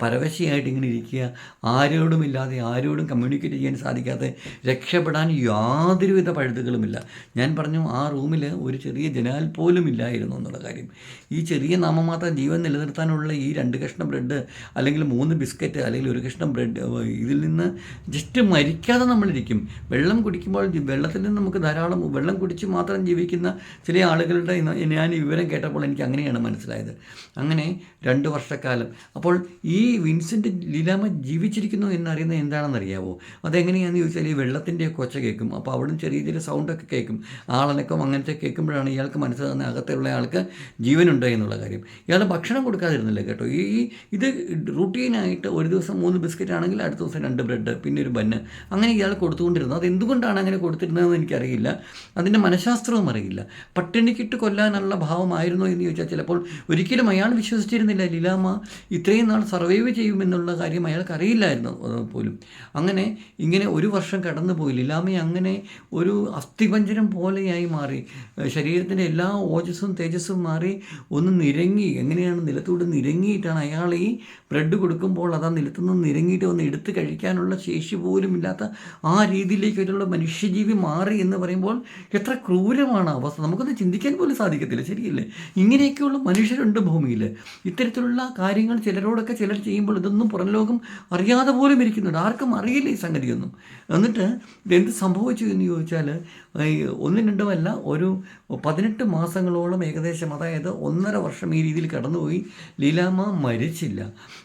പരവശയായിട്ട് ഇങ്ങനെ ഇരിക്കുക? ആരോടുമില്ലാതെ ആരോടും കമ്മ്യൂണിക്കേറ്റ് ചെയ്യാൻ സാധിക്കാതെ രക്ഷപ്പെടാൻ യാതൊരുവിധ പഴുതുകളുമില്ല. ഞാൻ പറഞ്ഞു ആ റൂമിൽ ഒരു ചെറിയ ജനാൽ പോലും ഇല്ലായിരുന്നു എന്നുള്ള കാര്യം. ഈ ചെറിയ നാമമാത്ര ജീവൻ നിലനിർത്താനുള്ള ഈ രണ്ട് കഷ്ണം ബ്രെഡ് അല്ലെങ്കിൽ മൂന്ന് ബിസ്ക്കറ്റ് അല്ലെങ്കിൽ ഒരു കഷ്ണം ബ്രെഡ് ഇതിൽ നിന്ന് ജസ്റ്റ് മരിക്കാതെ നമ്മളിരിക്കും. വെള്ളം കുടിക്കുമ്പോൾ വെള്ളത്തിൽ നിന്ന് നമുക്ക് ധാരാളം വെള്ളം കുടിച്ച് മാത്രം ജീവിക്കുന്ന ചില ആളുകളുടെ ഞാൻ വിവരം കേട്ടപ്പോൾ എനിക്ക് അങ്ങനെയാണ് മനസ്സിലായത്. അങ്ങനെ രണ്ട് വർഷക്കാലം. അപ്പോൾ ഈ വിൻസെന്റ് ലീലാമ്മ ജീവിച്ചിരിക്കുന്നു എന്നറിയുന്നത് എന്താണെന്നറിയാവോ? അതെങ്ങനെയാണെന്ന് ചോദിച്ചാൽ ഈ വെള്ളത്തിന്റെ കൊച്ച കേൾക്കും. അപ്പോൾ അവിടെ ചെറിയ ചെറിയ സൗണ്ടൊക്കെ കേൾക്കും. ആളനക്കം അങ്ങനത്തെ കേൾക്കുമ്പോഴാണ് ഇയാൾക്ക് മനസ്സിലാകുന്ന അകത്തുള്ള ആൾക്ക് ജീവനുണ്ട് എന്നുള്ള കാര്യം. ഇയാൾ ഭക്ഷണം കൊടുക്കാതിരുന്നില്ല കേട്ടോ. ഈ- ഇത് റൂട്ടീനായിട്ട് ഒരു ദിവസം മൂന്ന് ബിസ്ക്കറ്റ് ആണെങ്കിൽ അടുത്ത ദിവസം രണ്ട് ബ്രെഡ് പിന്നെ ഒരു ബന്ന്. അങ്ങനെ ഇയാൾ കൊടുത്തുകൊണ്ടിരുന്നു. അത് എന്തുകൊണ്ടാണ് അങ്ങനെ കൊടുത്തിരുന്നതെന്ന് എനിക്കറിയില്ല. അതിന്റെ മനഃശാസ്ത്രവും അറിയില്ല. പട്ടിണിക്കിട്ട് കൊല്ലാനുള്ള ഭാവമായിരുന്നോ എന്ന് ചോദിച്ചാൽ ചിലപ്പോൾ ഒരിക്കലും അയാൾ വിശ്വസിച്ചിരുന്നില്ല. ലീലാമ്മ ഇത്രയും നാൾ സർവൈവ് ചെയ്യുമെന്നുള്ള കാര്യം അയാൾക്ക് അറിയില്ലായിരുന്നു പോലും. അങ്ങനെ ഇങ്ങനെ ഒരു വർഷം കടന്നുപോയി. ലീലാമ്മ അങ്ങനെ ഒരു അസ്ഥിപഞ്ചനം പോലെയായി മാറി. ശരീരത്തിന്റെ എല്ലാ ഓജസ്സും തേജസ്സും മാറി ഒന്ന് നിരങ്ങി. എങ്ങനെയാണ് നിലത്തോട് നിരങ്ങിയിട്ടാണ് അയാൾ ഈ ബ്രെഡ് കൊടുക്കുമ്പോൾ അതാ നിലത്തു നിന്ന് നിരങ്ങിയിട്ട് ഒന്ന് എടുത്ത് കഴിക്കാനുള്ള ശേഷി പോലും ഇല്ലാത്ത ആ രീതിയിലേക്ക് ഒരു മനുഷ്യജീവി മാറി എന്ന് പറയുമ്പോൾ എത്ര ക്രൂരമാണ് അവസ്ഥ. നമുക്കൊന്ന് ചിന്തിക്കാൻ പോലും സാധിക്കത്തില്ല. ശരിയല്ലേ? ഇങ്ങനെയൊക്കെയുള്ള മനുഷ്യരുണ്ട് ഭൂമിയിൽ ഇത്തരത്തിലുള്ള കാര്യങ്ങൾ ചിലരോടൊക്കെ ചിലർ ചെയ്യുമ്പോൾ ഇതൊന്നും പുറം ലോകം അറിയാതെ പോലും ഇരിക്കുന്നുണ്ട്. ആർക്കും അറിയില്ല ഈ സംഗതിയൊന്നും. എന്നിട്ട് എന്ത് സംഭവിച്ചു എന്ന് ചോദിച്ചാൽ ഒന്നും രണ്ടുമല്ല ഒരു പതിനെട്ട് മാസങ്ങളോളം ഏകദേശം അതായത് ഒന്നര വർഷം ഈ രീതിയിൽ കടന്നുപോയി. ലീലാമ്മ മരിച്ചില്ല.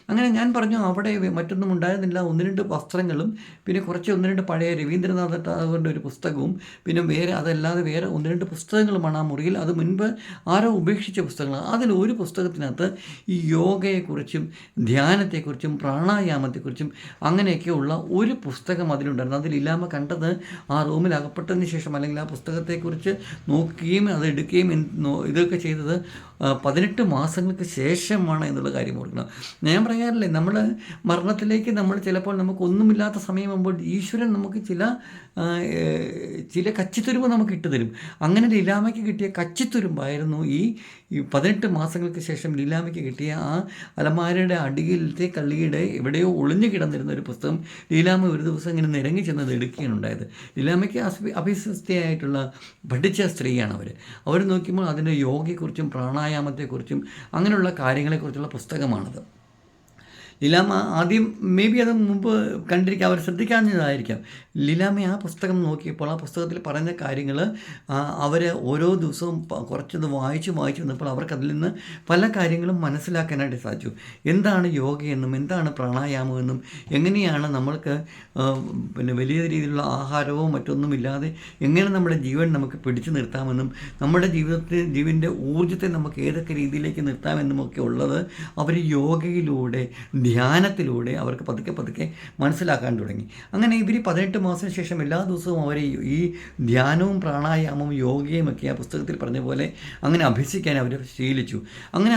അങ്ങനെ ഞാൻ പറഞ്ഞു അവിടെ മറ്റൊന്നും ഉണ്ടായിരുന്നില്ല. ഒന്ന് രണ്ട് വസ്ത്രങ്ങളും പിന്നെ കുറച്ച് ഒന്ന് രണ്ട് പഴയ രവീന്ദ്രനാഥ ടാഗോറിന്റെ ഒരു പുസ്തകവും പിന്നെ വേറെ അതല്ലാതെ വേറെ ഒന്ന് രണ്ട് പുസ്തകങ്ങളുമാണ് ആ മുറിയിൽ. അത് മുൻപ് ആരോ ഉപേക്ഷിച്ച പുസ്തകങ്ങൾ അതിൽ ഒരു പുസ്തകത്തിനകത്ത് ഈ യോഗയെക്കുറിച്ചും ധ്യാനത്തെക്കുറിച്ചും പ്രാണായാമത്തെക്കുറിച്ചും അങ്ങനെയൊക്കെയുള്ള ഒരു പുസ്തകം അതിലുണ്ടായിരുന്നു അതിൽ ഇല്ലാമ കണ്ടത് ആ റൂമിൽ അകപ്പെട്ടതിന് ശേഷം അല്ലെങ്കിൽ ആ പുസ്തകത്തെക്കുറിച്ച് നോക്കുകയും അത് എടുക്കുകയും ഇതൊക്കെ ചെയ്തത് പതിനെട്ട് മാസങ്ങൾക്ക് ശേഷമാണ് എന്നുള്ള കാര്യം ഓർക്കണം ഞാൻ പറയാറില്ലേ നമ്മൾ മരണത്തിലേക്ക് നമ്മൾ ചിലപ്പോൾ നമുക്കൊന്നുമില്ലാത്ത സമയമാകുമ്പോൾ ഈശ്വരൻ നമുക്ക് ചില ചില കച്ചിത്തുരുമ്പ് നമുക്ക് ഇട്ടുതരും. അങ്ങനെ ലീലാമയ്ക്ക് കിട്ടിയ കച്ചിത്തുരുമ്പായിരുന്നു ഈ പതിനെട്ട് മാസങ്ങൾക്ക് ശേഷം ലീലാമയ്ക്ക് കിട്ടിയ ആ അലമാരയുടെ അടിയിലത്തെ കള്ളിയുടെ എവിടെയോ ഒളിഞ്ഞു കിടന്നിരുന്ന ഒരു പുസ്തകം. ലീലാമ ഒരു ദിവസം ഇങ്ങനെ നിരങ്ങി ചെന്നത് എടുക്കുകയാണ് ഉണ്ടായത് ലീലാമ്മയ്ക്ക് അഭിസ്വസ്ഥയായിട്ടുള്ള പഠിച്ച സ്ത്രീയാണ് അവർ അവർ നോക്കുമ്പോൾ അതിന്റെ യോഗയെക്കുറിച്ചും പ്രാണായാമത്തെക്കുറിച്ചും അങ്ങനെയുള്ള കാര്യങ്ങളെക്കുറിച്ചുള്ള പുസ്തകമാണത്. ലീലാമ്മ ആദ്യം മേ ബി അത് മുമ്പ് കണ്ടിരിക്കുക അവർ ശ്രദ്ധിക്കാഞ്ഞതായിരിക്കാം. ലീലാമ്മ ആ പുസ്തകം നോക്കിയപ്പോൾ ആ പുസ്തകത്തിൽ പറയുന്ന കാര്യങ്ങൾ അവർ ഓരോ ദിവസവും കുറച്ചത് വായിച്ചു വായിച്ച് വന്നപ്പോൾ അവർക്ക് അതിൽ നിന്ന് പല കാര്യങ്ങളും മനസ്സിലാക്കാനായിട്ട് സാധിച്ചു. എന്താണ് യോഗയെന്നും എന്താണ് പ്രാണായാമമെന്നും എങ്ങനെയാണ് നമ്മൾക്ക് പിന്നെ വലിയ രീതിയിലുള്ള ആഹാരമോ മറ്റൊന്നും ഇല്ലാതെ എങ്ങനെ നമ്മുടെ ജീവൻ നമുക്ക് പിടിച്ചു നിർത്താമെന്നും നമ്മുടെ ജീവിതത്തിൽ ജീവന്റെ ഊർജത്തെ നമുക്ക് ഏതൊക്കെ രീതിയിലേക്ക് നിർത്താമെന്നും ഒക്കെ ഉള്ളത് അവർ യോഗയിലൂടെ ധ്യാനത്തിലൂടെ അവർക്ക് പതുക്കെ പതുക്കെ മനസ്സിലാക്കാൻ തുടങ്ങി. അങ്ങനെ ഇവർ പതിനെട്ട് മാസത്തിന് ശേഷം എല്ലാ ദിവസവും അവർ ഈ ധ്യാനവും പ്രാണായാമവും യോഗയും ഒക്കെ ആ പുസ്തകത്തിൽ പറഞ്ഞ പോലെ അങ്ങനെ അഭ്യസിക്കാൻ അവർ ശീലിച്ചു. അങ്ങനെ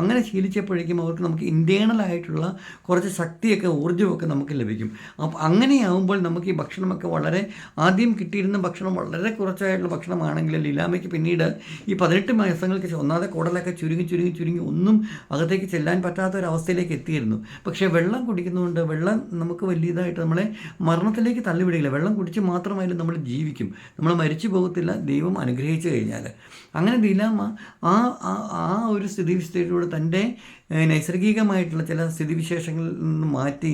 അങ്ങനെ ശീലിച്ചപ്പോഴേക്കും അവർക്ക് നമുക്ക് ഇന്റേണലായിട്ടുള്ള കുറച്ച് ശക്തിയൊക്കെ ഊർജമൊക്കെ നമുക്ക് ലഭിക്കും. അപ്പം അങ്ങനെയാവുമ്പോൾ നമുക്ക് ഈ ഭക്ഷണമൊക്കെ വളരെ ആദ്യം കിട്ടിയിരുന്ന ഭക്ഷണം വളരെ കുറച്ചായിട്ടുള്ള ഭക്ഷണമാണെങ്കിൽ ലീലാമയ്ക്ക് പിന്നീട് ഈ പതിനെട്ട് മാസങ്ങൾക്ക് ഒന്നാമത്തെ കൂടലൊക്കെ ചുരുങ്ങി ചുരുങ്ങി ചുരുങ്ങി ഒന്നും അകത്തേക്ക് ചെല്ലാൻ പറ്റാത്ത ഒരു അവസ്ഥയിലേക്ക് എത്തിയിരുന്നു പക്ഷേ വെള്ളം കുടിക്കുന്നതുകൊണ്ട് വെള്ളം നമുക്ക് വലിയതായിട്ട് നമ്മളെ മരണത്തിലേക്ക് തള്ളിവിടുകയില്ല വെള്ളം കുടിച്ച് മാത്രമായാലും നമ്മൾ ജീവിക്കും. നമ്മൾ മരിച്ചു പോകത്തില്ല ദൈവം അനുഗ്രഹിച്ചു കഴിഞ്ഞാൽ അങ്ങനെ ലീലാമ്മ ആ ആ- ഒരു സ്ഥിതിവിശേഷത്തിലൂടെ തന്റെ നൈസർഗികമായിട്ടുള്ള ചില സ്ഥിതിവിശേഷങ്ങളിൽ നിന്ന് മാറ്റി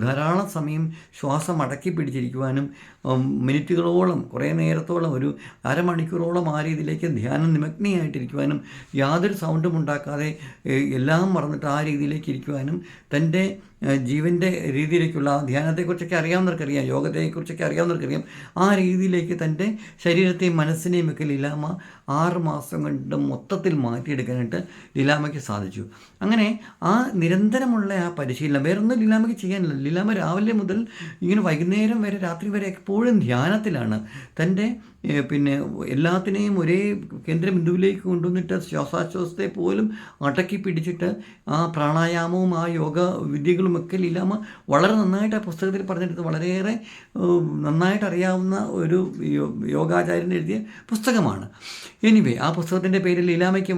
ധാരാളം സമയം ശ്വാസം അടക്കി പിടിച്ചിരിക്കുവാനും മിനിറ്റുകളോളം കുറേ നേരത്തോളം ഒരു അരമണിക്കൂറോളം ആ രീതിയിലേക്ക് ധ്യാനം നിമഗ്നയായിട്ടിരിക്കുവാനും യാതൊരു സൗണ്ടും ഉണ്ടാക്കാതെ എല്ലാം മറന്നിട്ട് ആ രീതിയിലേക്ക് ഇരിക്കുവാനും തന്റെ ജീവന്റെ രീതിയിലേക്കുള്ള ധ്യാനത്തെക്കുറിച്ചൊക്കെ അറിയാവുന്നവർക്കറിയാം യോഗത്തെക്കുറിച്ചൊക്കെ അറിയാവുന്നവർക്കറിയാം. ആ രീതിയിലേക്ക് തന്റെ ശരീരത്തെയും മനസ്സിനെയും ഒക്കെ ലീലാമ ആറ് മാസം കൊണ്ട് മൊത്തത്തിൽ മാറ്റിയെടുക്കാനായിട്ട് ലീലാമയ്ക്ക് സാധിച്ചു. അങ്ങനെ ആ നിരന്തരമുള്ള ആ പരിശീലനം വേറൊന്നും ലീലാമയ്ക്ക് ചെയ്യാനില്ല. ലീലാമ രാവിലെ മുതൽ ഇങ്ങനെ വൈകുന്നേരം വരെ രാത്രി വരെ എപ്പോഴും ധ്യാനത്തിലാണ്. തന്റെ പിന്നെ എല്ലാത്തിനെയും ഒരേ കേന്ദ്രബിന്ദുവിലേക്ക് കൊണ്ടുവന്നിട്ട് ശ്വാസോച്ഛ്വാസത്തെ പോലും അടക്കി പിടിച്ചിട്ട് ആ പ്രാണായാമവും ആ യോഗ വിദ്യകളുമൊക്കെ ലീലാമ്മ വളരെ നന്നായിട്ട് ആ പുസ്തകത്തിൽ പറഞ്ഞിട്ട് വളരെയേറെ നന്നായിട്ട് അറിയാവുന്ന ഒരു യോഗാചാര്യൻ എഴുതിയ പുസ്തകമാണ്. എനിവേ ആ പുസ്തകത്തിന്റെ പേര് ലീലാമയ്ക്ക്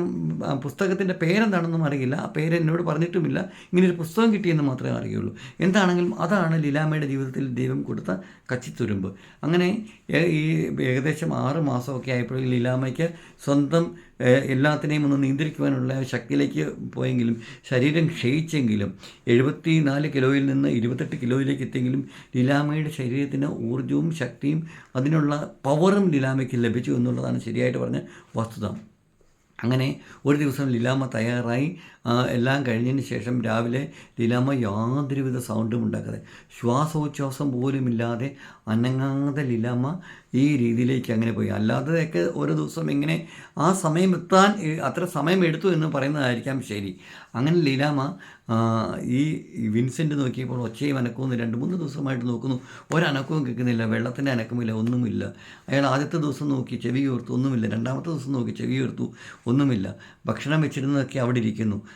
പുസ്തകത്തിന്റെ പേരെന്താണെന്നും അറിയില്ല. ആ പേര് എന്നോട് പറഞ്ഞിട്ടുമില്ല. ഇങ്ങനൊരു പുസ്തകം കിട്ടിയെന്ന് മാത്രമേ അറിയുള്ളൂ. എന്താണെങ്കിലും അതാണ് ലീലാമയുടെ ജീവിതത്തിൽ ദൈവം കൊടുത്ത കച്ചിത്തുരുമ്പ്. അങ്ങനെ ഈ ഏകദേശം ആറ് മാസമൊക്കെ ആയപ്പോഴേക്കും ലീലാമയ്ക്ക് സ്വന്തം എല്ലാത്തിനെയും ഒന്ന് നിയന്ത്രിക്കുവാനുള്ള ശക്തിയിലേക്ക് പോയെങ്കിലും ശരീരം ക്ഷയിച്ചെങ്കിലും എഴുപത്തി നാല് കിലോയിൽ നിന്ന് ഇരുപത്തെട്ട് കിലോയിലേക്ക് എത്തിയെങ്കിലും ലിലാമയുടെ ശരീരത്തിന് ഊർജവും ശക്തിയും അതിനുള്ള പവറും ലിലാമയ്ക്ക് ലഭിച്ചു എന്നുള്ളതാണ് ശരിയായിട്ട് പറഞ്ഞ വസ്തുത. അങ്ങനെ ഒരു ദിവസം ലിലാമ തയ്യാറായി. എല്ലാം കഴിഞ്ഞതിന് ശേഷം രാവിലെ ലീലാമ്മ യാതൊരുവിധ സൗണ്ടും ഉണ്ടാക്കാതെ ശ്വാസോച്ഛ്വാസം പോലുമില്ലാതെ അനങ്ങാതെ ലീലാമ്മ ഈ രീതിയിലേക്ക് അങ്ങനെ പോയി. അല്ലാതെയൊക്കെ ഒരു ദിവസം ഇങ്ങനെ ആ സമയം എത്താൻ അത്ര സമയം എടുത്തു എന്ന് പറയുന്നതായിരിക്കാം ശരി. അങ്ങനെ ലീലാമ്മ ഈ വിൻസെന്റ് നോക്കിയപ്പോൾ ഒച്ചയും അനക്കവും രണ്ട് മൂന്ന് ദിവസമായിട്ട് നോക്കുന്നു. ഒരനക്കവും കേൾക്കുന്നില്ല വെള്ളത്തിന്റെ അനക്കമില്ല ഒന്നുമില്ല. അയാൾ ആദ്യത്തെ ദിവസം നോക്കി ചെവി ഉയർത്തു ഒന്നുമില്ല. രണ്ടാമത്തെ ദിവസം നോക്കി ചെവി ഉയർത്തു ഒന്നുമില്ല. ഭക്ഷണം വെച്ചിരുന്നതൊക്കെ അവിടെ ഇരിക്കുന്നു.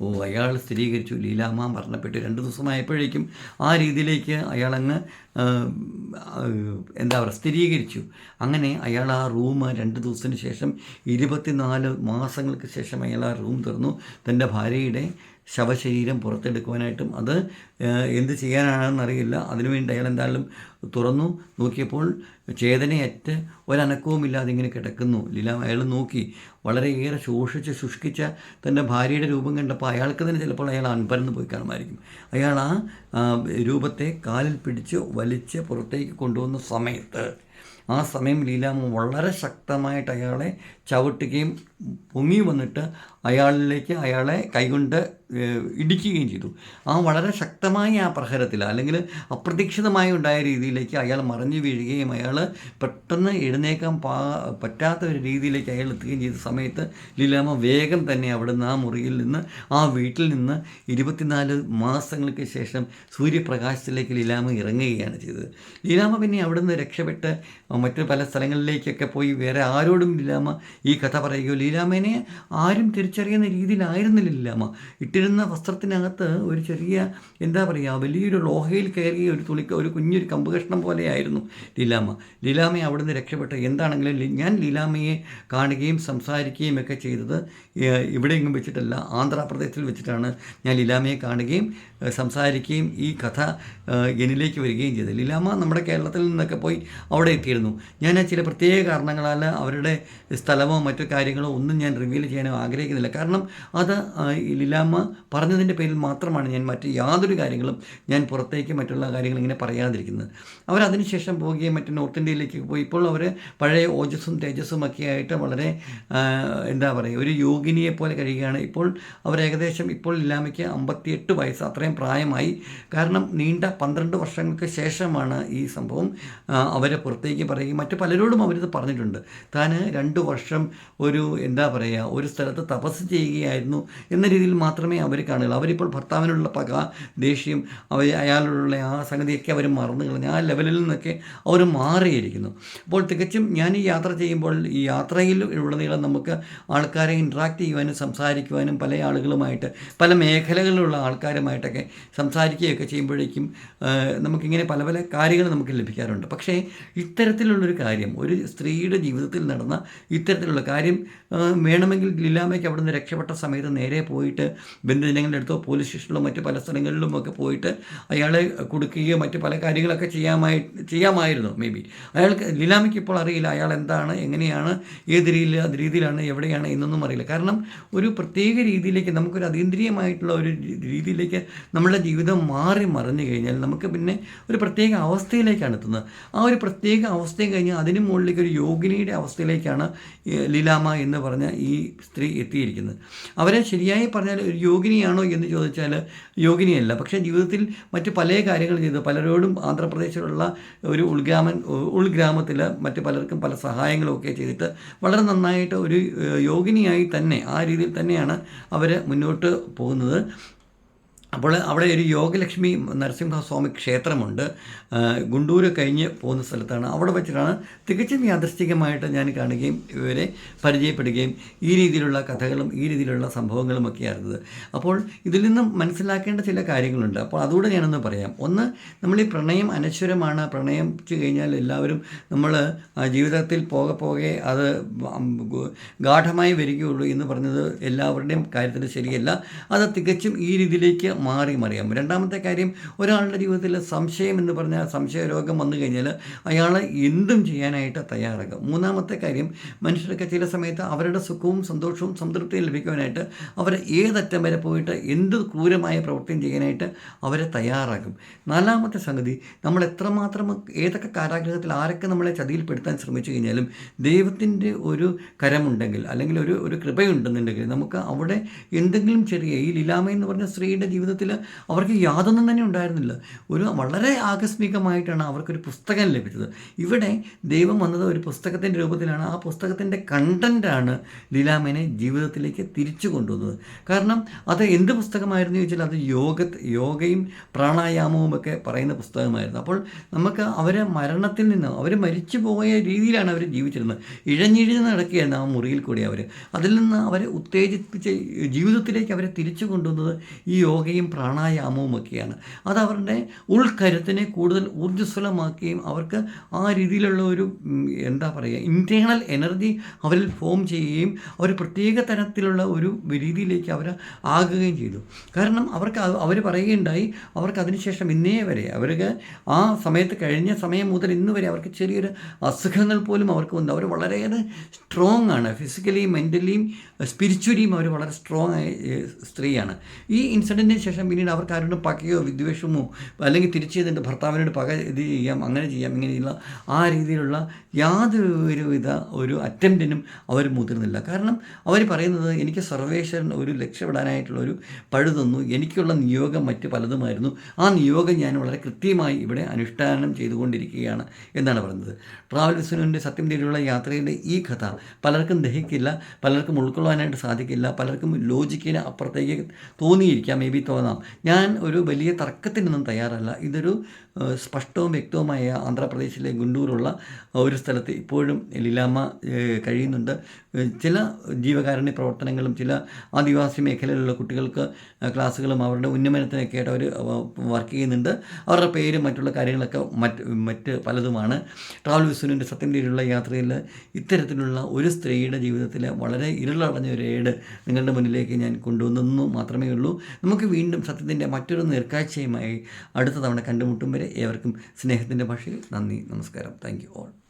ഓ അയാൾ സ്ഥിരീകരിച്ചു. ലീലാമ്മ മരണപ്പെട്ടു രണ്ട് ദിവസമായപ്പോഴേക്കും ആ രീതിയിലേക്ക് ആ, എന്താ പറയുക സ്ഥിരീകരിച്ചു. അങ്ങനെ അയാൾ ആ റൂം രണ്ട് ദിവസത്തിന് ശേഷം ഇരുപത്തിനാല് മാസങ്ങൾക്ക് ശേഷം അയാൾ ആ റൂം തുറന്നു. തന്റെ ഭാര്യയുടെ ശവശരീരം പുറത്തെടുക്കുവാനായിട്ടും അത് എന്ത് ചെയ്യാനാണെന്നറിയില്ല. അതിനുവേണ്ടി അയാൾ എന്തായാലും തുറന്നു. നോക്കിയപ്പോൾ ചേതനയറ്റ് ഒരനക്കവുമില്ലാതെ ഇങ്ങനെ കിടക്കുന്നു. ലീല അയാൾ നോക്കി. വളരെയേറെ ശോഷിച്ച് ശുഷ്കിച്ച തന്റെ ഭാര്യയുടെ രൂപം കണ്ടപ്പോൾ അയാൾക്ക് തന്നെ ചിലപ്പോൾ അയാൾ അൻപരന്ന് പോയി കാണുമായിരിക്കും. അയാൾ ആ രൂപത്തെ കാലിൽ പിടിച്ച് വലിച്ച് പുറത്തേക്ക് കൊണ്ടുവന്ന സമയത്ത് ആ സമയം ലീലാമ്മ വളരെ ശക്തമായിട്ട് അയാളെ ചവിട്ടുകയും പൊങ്ങി വന്നിട്ട് അയാളിലേക്ക് അയാളെ കൈകൊണ്ട് ഇടിക്കുകയും ചെയ്തു. ആ വളരെ ശക്തമായ ആ പ്രഹരത്തിൽ അല്ലെങ്കിൽ അപ്രതീക്ഷിതമായി ഉണ്ടായ രീതിയിലേക്ക് അയാൾ മറിഞ്ഞു വീഴുകയും അയാൾ പെട്ടെന്ന് എഴുന്നേക്കാൻ പാ പറ്റാത്ത ഒരു രീതിയിലേക്ക് അയാൾ എത്തുകയും ചെയ്ത സമയത്ത് ലീലാമ്മ വേഗം തന്നെ അവിടുന്ന് ആ മുറിയിൽ നിന്ന് ആ വീട്ടിൽ നിന്ന് ഇരുപത്തിനാല് മാസങ്ങൾക്ക് ശേഷം സൂര്യപ്രകാശത്തിലേക്ക് ലീലാമ്മ ഇറങ്ങുകയാണ് ചെയ്തത്. ലീലാമ്മ പിന്നെ അവിടുന്ന് രക്ഷപ്പെട്ട് മറ്റു പല സ്ഥലങ്ങളിലേക്കൊക്കെ പോയി വേറെ ആരോടും ലീലാമ്മ ഈ കഥ പറയുകയോ ലീലാമ്മേനെ ആരും തിരിച്ചറിയുന്ന രീതിയിലായിരുന്നില്ല ലീലാമ്മ. ഇട്ടിരുന്ന വസ്ത്രത്തിനകത്ത് ഒരു ചെറിയ എന്താ പറയുക വലിയൊരു ലോഹയിൽ കയറിയ ഒരു തുണി ഒരു കുഞ്ഞൊരു കമ്പ് കഷ്ണം പോലെയായിരുന്നു ലീലാമ്മ. ലീലാമ്മയെ അവിടുന്ന് രക്ഷപ്പെട്ട് എന്താണെങ്കിലും ഞാൻ ലീലാമ്മയെ കാണുകയും സംസാരിക്കുകയും ഒക്കെ ചെയ്തത് ഇവിടെയെങ്കിലും വെച്ചിട്ടല്ല ആന്ധ്രാപ്രദേശിൽ വെച്ചിട്ടാണ് ഞാൻ ലീലാമ്മയെ കാണുകയും സംസാരിക്കുകയും ഈ കഥ എന്നിലേക്ക് വരികയും ചെയ്തത്. ലീലാമ്മ നമ്മുടെ കേരളത്തിൽ നിന്നൊക്കെ പോയി അവിടെ എത്തിയിരുന്നു. ഞാൻ ചില പ്രത്യേക കാരണങ്ങളാൽ അവരുടെ സ്ഥലമോ മറ്റു കാര്യങ്ങളോ ഒന്നും ഞാൻ റിവീൽ ചെയ്യാനോ ആഗ്രഹിക്കുന്നില്ല. കാരണം അത് ലീലാമ്മ പറഞ്ഞതിന്റെ പേരിൽ മാത്രമാണ് ഞാൻ മറ്റ് യാതൊരു കാര്യങ്ങളും ഞാൻ പുറത്തേക്ക് മറ്റുള്ള കാര്യങ്ങൾ ഇങ്ങനെ പറയാതിരിക്കുന്നത്. അവരതിന് അതിനുശേഷം പോവുകയും മറ്റ് നോർത്ത് ഇന്ത്യയിലേക്ക് പോയി. ഇപ്പോൾ അവർ പഴയ ഓജസ്സും തേജസ്സും ഒക്കെ ആയിട്ട് വളരെ എന്താ പറയുക ഒരു യോഗിനിയെ പോലെ കഴിയുകയാണ്. ഇപ്പോൾ അവർ ഏകദേശം ഇപ്പോൾ ഇല്ലാമയ്ക്ക് അമ്പത്തിയെട്ട് വയസ്സ് അത്രയും പ്രായമായി. കാരണം നീണ്ട പന്ത്രണ്ട് വർഷങ്ങൾക്ക് ശേഷമാണ് ഈ സംഭവം അവരെ പുറത്തേക്ക് പറയുകയും മറ്റു പലരോടും അവരിത് പറഞ്ഞിട്ടുണ്ട്. താൻ രണ്ട് വർഷം ഒരു എന്താ പറയുക ഒരു സ്ഥലത്ത് തപസ് ചെയ്യുകയായിരുന്നു എന്ന രീതിയിൽ മാത്രമേ അവർ കാണുകയുള്ളൂ. അവരിപ്പോൾ ഭർത്താവിനുള്ള പക ദേഷ്യം അവർ അയാളോടുള്ള ആ സംഗതിയൊക്കെ അവർ മറന്നു കളഞ്ഞു. ആ ലെവലിൽ നിന്നൊക്കെ അവർ മാറിയിരിക്കുന്നു. അപ്പോൾ തികച്ചും ഞാൻ ഈ യാത്ര ചെയ്യുമ്പോൾ ഈ യാത്രയിൽ ഉടനീളം നമുക്ക് ആൾക്കാരെ ഇൻട്രാക്ട് ചെയ്യുവാനും സംസാരിക്കുവാനും പല ആളുകളുമായിട്ട് പല മേഖലകളിലുള്ള ആൾക്കാരുമായിട്ടൊക്കെ സംസാരിക്കുകയൊക്കെ ചെയ്യുമ്പോഴേക്കും നമുക്കിങ്ങനെ പല പല കാര്യങ്ങൾ നമുക്ക് ലഭിക്കാറുണ്ട്. പക്ഷേ ഇത്തരത്തിലുള്ളൊരു കാര്യം ഒരു സ്ത്രീയുടെ ജീവിതത്തിൽ നടന്ന ഇത്തരത്തിലുള്ള കാര്യം വേണമെങ്കിൽ ലീലാമയ്ക്ക് അവിടുന്ന് രക്ഷപ്പെട്ട സമയത്ത് നേരെ പോയിട്ട് ബന്ധുജനങ്ങളുടെ അടുത്തോ പോലീസ് സ്റ്റേഷനിലോ മറ്റ് പല സ്ഥലങ്ങളിലും ഒക്കെ പോയിട്ട് അയാളെ കൊടുക്കുകയോ മറ്റ് പല കാര്യങ്ങളൊക്കെ ചെയ്യാമായി ചെയ്യാമായിരുന്നു മേ ബി അയാൾക്ക് ലീലാമയ്ക്ക് ഇപ്പോൾ അറിയില്ല അയാൾ എന്താണ് എങ്ങനെയാണ് ഏത് രീതിയിൽ രീതിയിലാണ് എവിടെയാണ് എന്നൊന്നും അറിയില്ല. കാരണം ഒരു പ്രത്യേക രീതിയിലേക്ക് നമുക്കൊരു അതീന്ദ്രിയമായിട്ടുള്ള ഒരു രീതിയിലേക്ക് നമ്മുടെ ജീവിതം മാറി മറിഞ്ഞു കഴിഞ്ഞാൽ നമുക്ക് പിന്നെ ഒരു പ്രത്യേക അവസ്ഥയിലേക്കാണ് എത്തുന്നത്. ആ ഒരു പ്രത്യേക അവസ്ഥയും കഴിഞ്ഞാൽ അതിന് മുകളിലേക്ക് ഒരു യോഗിനിയുടെ അവസ്ഥയിലേക്കാണ് ലീലാമ എന്ന് പറഞ്ഞ ഈ സ്ത്രീ എത്തിയിരിക്കുന്നത്. അവരെ ശരിയായി പറഞ്ഞാൽ ഒരു യോഗിനിയാണോ എന്ന് ചോദിച്ചാൽ യോഗിനിയല്ല. പക്ഷേ ജീവിതത്തിൽ മറ്റ് പല കാര്യങ്ങൾ ചെയ്തു. പലരോടും ആന്ധ്രാപ്രദേശിലുള്ള ഒരു ഉൾഗ്രാമൻ ഉൾഗ്രാമത്തിൽ മറ്റ് പലർക്കും പല സഹായങ്ങളും ഒക്കെ ചെയ്തിട്ട് വളരെ നന്നായിട്ട് ഒരു യോഗിനിയായി തന്നെ ആ രീതിയിൽ തന്നെയാണ് അവർ മുന്നോട്ട് പോകുന്നത്. അപ്പോൾ അവിടെ ഒരു യോഗലക്ഷ്മി നരസിംഹസ്വാമി ക്ഷേത്രമുണ്ട്. ഗുണ്ടൂർ കഴിഞ്ഞ് പോകുന്ന സ്ഥലത്താണ്. അവിടെ വെച്ചിട്ടാണ് തികച്ചും യാദൃശ്ചികമായിട്ട് ഞാൻ കാണുകയും ഇവരെ പരിചയപ്പെടുകയും ഈ രീതിയിലുള്ള കഥകളും ഈ രീതിയിലുള്ള സംഭവങ്ങളും ഒക്കെ ആയിരുന്നത്. അപ്പോൾ ഇതിൽ നിന്നും മനസ്സിലാക്കേണ്ട ചില കാര്യങ്ങളുണ്ട്. അപ്പോൾ അതുകൂടെ ഞാനൊന്ന് പറയാം. ഒന്ന് നമ്മൾ ഈ പ്രണയം അനശ്വരമാണ്. പ്രണയിച്ചു കഴിഞ്ഞാൽ എല്ലാവരും നമ്മൾ ജീവിതത്തിൽ പോകെ പോകെ അത് ഗാഠമായി വരികയുള്ളൂ എന്ന് പറഞ്ഞത് എല്ലാവരുടെയും കാര്യത്തിൽ ശരിയല്ല. അത് തികച്ചും ഈ രീതിയിലേക്ക് മാറി മറിയാം രണ്ടാമത്തെ കാര്യം ഒരാളുടെ ജീവിതത്തിൽ സംശയം എന്ന് പറഞ്ഞാൽ സംശയ രോഗം വന്നു കഴിഞ്ഞാൽ അയാൾ എന്തും ചെയ്യാനായിട്ട് തയ്യാറാകും. മൂന്നാമത്തെ കാര്യം മനുഷ്യരൊക്കെ ചില സമയത്ത് അവരുടെ സുഖവും സന്തോഷവും സംതൃപ്തിയും ലഭിക്കുവാനായിട്ട് അവർ ഏതറ്റം വരെ പോയിട്ട് എന്ത് ക്രൂരമായ പ്രവൃത്തിയും ചെയ്യാനായിട്ട് അവരെ തയ്യാറാകും. നാലാമത്തെ സംഗതി നമ്മൾ എത്രമാത്രം ഏതൊക്കെ കാരാഗ്രഹത്തിൽ ആരൊക്കെ നമ്മളെ ചതിയിൽപ്പെടുത്താൻ ശ്രമിച്ചു കഴിഞ്ഞാലും ദൈവത്തിന്റെ ഒരു കരമുണ്ടെങ്കിൽ അല്ലെങ്കിൽ ഒരു ഒരു കൃപയുണ്ടെന്നുണ്ടെങ്കിൽ നമുക്ക് അവിടെ എന്തെങ്കിലും ചെറിയ ഈ ലീലാമ എന്ന് പറഞ്ഞ സ്ത്രീയുടെ ജീവിതത്തിൽ അവർക്ക് യാതൊന്നും തന്നെ ഉണ്ടായിരുന്നില്ല. ഒരു വളരെ ആകസ്മികമായിട്ടാണ് അവർക്കൊരു പുസ്തകം ലഭിച്ചത്. ഇവിടെ ദൈവം വന്നത് ഒരു പുസ്തകത്തിന്റെ രൂപത്തിലാണ്. ആ പുസ്തകത്തിന്റെ കണ്ടന്റാണ് ലീലാമേനെ ജീവിതത്തിലേക്ക് തിരിച്ചു കൊണ്ടുവന്നത്. കാരണം അത് എന്ത് പുസ്തകമായിരുന്നു ചോദിച്ചാൽ അത് യോഗ യോഗയും പ്രാണായാമവും ഒക്കെ പറയുന്ന പുസ്തകമായിരുന്നു. അപ്പോൾ നമുക്ക് അവരെ മരണത്തിൽ നിന്ന് അവർ മരിച്ചു പോയ രീതിയിലാണ് അവർ ജീവിച്ചിരുന്നത്. ഇഴഞ്ഞിഴിഞ്ഞ് നടക്കുകയായിരുന്നു ആ മുറിയിൽ കൂടി അവർ അതിൽ നിന്ന് അവരെ ഉത്തേജിപ്പിച്ച് ജീവിതത്തിലേക്ക് അവരെ തിരിച്ചു കൊണ്ടുവന്നത് ഈ യോഗയും യോഗയും പ്രാണായാമവും ഒക്കെയാണ് അത് അവരുടെ ഉൾക്കരുത്തിനെ കൂടുതൽ ഊർജസ്വലമാക്കുകയും അവർക്ക് ആ രീതിയിലുള്ള ഒരു എന്താ പറയുക ഇന്റേണൽ എനർജി അവരിൽ ഫോം ചെയ്യുകയും അവർ പ്രത്യേക തരത്തിലുള്ള ഒരു രീതിയിലേക്ക് അവർ ആകുകയും ചെയ്തു. കാരണം അവർക്ക് അവർ പറയുകയുണ്ടായി അവർക്ക് അതിനുശേഷം ഇന്നേ വരെ അവർക്ക് ആ സമയത്ത് കഴിഞ്ഞ സമയം മുതൽ ഇന്ന് വരെ അവർക്ക് ചെറിയൊരു അസുഖങ്ങൾ പോലും അവർക്ക് വന്നു. അവർ വളരെയേറെ സ്ട്രോങ് ആണ്. ഫിസിക്കലിയും മെന്റലിയും സ്പിരിച്വലിയും അവർ വളരെ സ്ട്രോങ് ആയ സ്ത്രീയാണ്. ഈ ഇൻസിഡന്റിന് ശേഷം പിന്നീട് അവർക്ക് ആരോടും പകയോ വിദ്വേഷമോ അല്ലെങ്കിൽ തിരിച്ചു ചെയ്തിട്ട് ഭർത്താവിനോട് പക ഇത് ചെയ്യാം അങ്ങനെ ചെയ്യാം ഇങ്ങനെയുള്ള ആ രീതിയിലുള്ള യാതൊരു വിധ ഒരു അറ്റംപ്റ്റിനും അവർ മുതിർന്നില്ല. കാരണം അവർ പറയുന്നത് എനിക്ക് സർവേശ്വരൻ ഒരു രക്ഷപ്പെടാനായിട്ടുള്ള ഒരു പഴുതന്നു എനിക്കുള്ള നിയോഗം മറ്റ് പലതുമായിരുന്നു ആ നിയോഗം ഞാൻ വളരെ കൃത്യമായി ഇവിടെ അനുഷ്ഠാനം ചെയ്തുകൊണ്ടിരിക്കുകയാണ് എന്നാണ് പറയുന്നത്. ട്രാവൽ വിസ്നുവിന്റെ സത്യം തേടിയുള്ള യാത്രയുടെ ഈ കഥ പലർക്കും ദഹിക്കില്ല പലർക്കും ഉൾക്കൊള്ളാനായിട്ട് സാധിക്കില്ല പലർക്കും ലോജിക്കിന് അപ്പുറത്തേക്ക് തോന്നിയിരിക്കാം. മേ ബി തോന്നാം. ഞാൻ ഒരു വലിയ തർക്കത്തിനൊന്നും തയ്യാറല്ല. ഇതൊരു സ്പഷ്ടവും വ്യക്തവുമായ ആന്ധ്രാപ്രദേശിലെ ഗുണ്ടൂറുള്ള ഒരു സ്ഥലത്ത് ഇപ്പോഴും ലീലാമ്മ കഴിയുന്നുണ്ട്. ചില ജീവകാരുണ്യ പ്രവർത്തനങ്ങളും ചില ആദിവാസി മേഖലയിലുള്ള കുട്ടികൾക്ക് ക്ലാസ്സുകളും അവരുടെ ഉന്നമനത്തിനൊക്കെ ആയിട്ട് അവർ വർക്ക് ചെയ്യുന്നുണ്ട്. അവരുടെ പേരും മറ്റുള്ള കാര്യങ്ങളൊക്കെ മറ്റ് മറ്റ് പലതുമാണ്. ട്രാവൽ വിസുവിന്റെ സത്യം തേടിയുള്ള യാത്രയിൽ ഇത്തരത്തിലുള്ള ഒരു സ്ത്രീയുടെ ജീവിതത്തിലെ വളരെ ഇരുളടഞ്ഞ ഒരു ഏട് നിങ്ങളുടെ മുന്നിലേക്ക് ഞാൻ കൊണ്ടുവന്നു മാത്രമേ ഉള്ളൂ. നമുക്ക് വീണ്ടും സത്യത്തിന്റെ മറ്റൊരു നേർക്കാഴ്ചയുമായി അടുത്ത തവണ കണ്ടുമുട്ടും വരെ ഏവർക്കും സ്നേഹത്തിന്റെ ഭാഷയിൽ നന്ദി നമസ്കാരം. Thank you all.